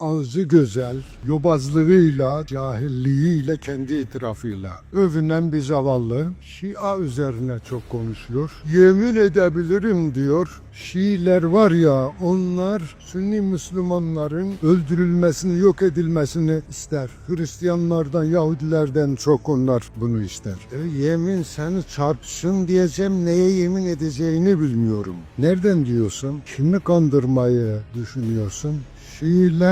Ağzı güzel, yobazlığıyla, cahilliğiyle, kendi itirafıyla övünen bir zavallı. Şia üzerine çok konuşuyor. Yemin edebilirim diyor. Şiiler var ya onlar Sünni Müslümanların öldürülmesini, yok edilmesini ister. Hristiyanlardan, Yahudilerden çok onlar bunu ister. E, yemin seni çarpsın diyeceğim neye yemin edeceğini bilmiyorum. Nereden diyorsun? Kimi kandırmayı düşünüyorsun? Şiiler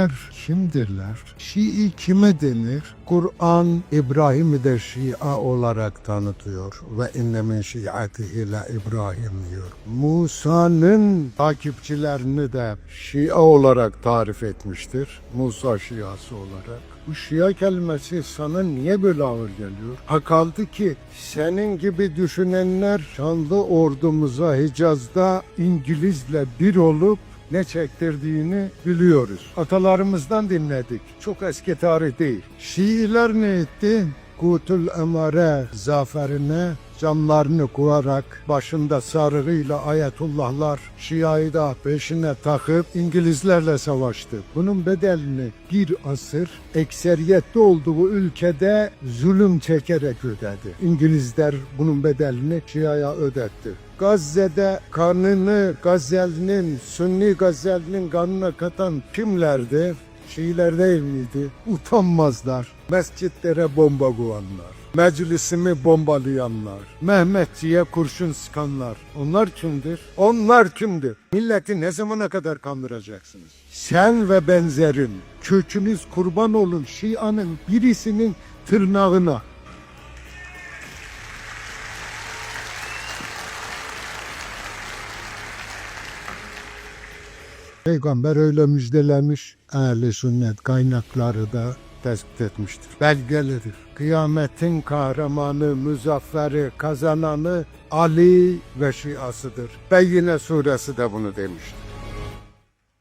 kimdirler? Şii kime denir? Kur'an İbrahim'i de Şia olarak tanıtıyor ve inne min şiatihi la İbrahim diyor. Musa'nın takipçilerini de Şia olarak tarif etmiştir. Musa Şiası olarak. Bu Şia kelimesi sana niye böyle ağır geliyor? Ha kaldı ki senin gibi düşünenler şanlı ordumuza Hicaz'da İngilizle bir olup ne çektirdiğini biliyoruz. Atalarımızdan dinledik. Çok eski tarih değil. Şiiler ne etti? Kutul Emare zaferine camlarını kurarak başında sarığıyla ayetullahlar Şia'yı da peşine takıp İngilizlerle savaştı. Bunun bedelini bir asır ekseriyette olduğu ülkede zulüm çekerek ödedi. İngilizler bunun bedelini Şia'ya ödetti. Gazze'de kanını Gazel'in, Sünni Gazel'in kanına katan kimlerdi? Şiiler miydi? Utanmazlar. Mescitlere bomba koyanlar. Meclisimi bombalayanlar. Mehmetçiye kurşun sıkanlar. Onlar kimdir? Onlar kimdir? Milleti ne zamana kadar kandıracaksınız? Sen ve benzerin kökünüz kurban olun Şia'nın birisinin tırnağına. Peygamber öyle müjdelemiş. Ehli sünnet kaynakları da tespit etmiştir. Belgelidir. Kıyametin kahramanı, müzafferi, kazananı Ali ve Şiasıdır. Beyyine suresi de bunu demiştir.